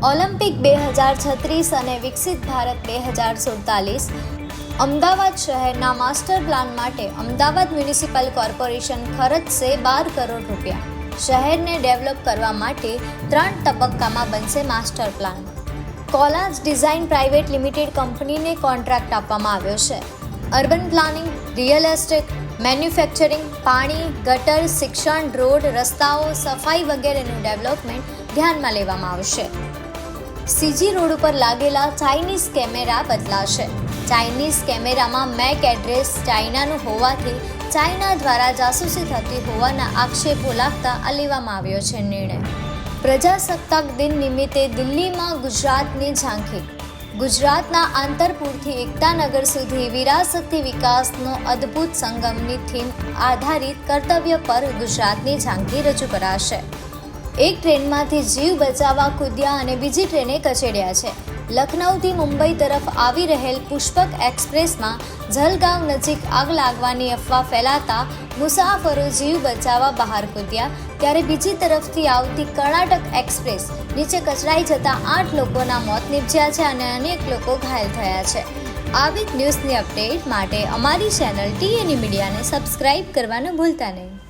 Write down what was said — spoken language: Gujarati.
ઓલિમ્પિક બે હજાર છત્રીસ અને વિકસિત ભારત બે હજાર સુડતાલીસ અમદાવાદ શહેરના માસ્ટર પ્લાન માટે અમદાવાદ મ્યુનિસિપલ કોર્પોરેશન ખર્ચશે બાર કરોડ રૂપિયા. શહેરને ડેવલપ કરવા માટે ત્રણ તબક્કામાં બનશે master plan. Collage design private limited કંપનીને કોન્ટ્રાક્ટ આપવામાં આવ્યો છે. Urban planning, real estate, manufacturing, પાણી, ગટર, શિક્ષણ, રોડ, રસ્તાઓ, સફાઈ વગેરેનું ડેવલપમેન્ટ ધ્યાનમાં લેવામાં આવશે. સીજી રોડ ઉપર લાગેલા ચાઇનીઝ કેમેરા બદલાશે. ચાઇનીઝ કેમેરામાં મેક એડ્રેસ ચાઇનાનું હોવાથી ચાઇના દ્વારા જાસૂસી થતી હોવાના આક્ષેપો લાગતા આ લેવામાં આવ્યો છે નિર્ણય. પ્રજાસત્તાક દિન નિમિત્તે દિલ્હીમાં ગુજરાતની ઝાંખી. ગુજરાતના આંતરપુરથી એકતાનગર સુધી વિરાસતી વિકાસનો અદ્ભુત સંગમની થીમ આધારિત કર્તવ્ય પર ગુજરાતની ઝાંખી રજૂ કરાશે. એક ટ્રેનમાંથી જીવ બચાવવા કૂદ્યા અને બીજી ટ્રેને કચેડ્યા છે. લખનૌથી મુંબઈ તરફ આવી રહેલ પુષ્પક એક્સપ્રેસમાં જલગાંવ નજીક આગ લાગવાની અફવા ફેલાતા મુસાફરો જીવ બચાવવા બહાર કૂદ્યા. ત્યારે બીજી તરફથી આવતી કર્ણાટક એક્સપ્રેસ નીચે કચડાઈ જતા આઠ લોકોના મોત નીપજ્યા છે અને અનેક લોકો ઘાયલ થયા છે. આવી જ ન્યૂઝની અપડેટ માટે અમારી ચેનલ ટીએની મીડિયાને સબસ્ક્રાઇબ કરવાનું ભૂલતા નહીં.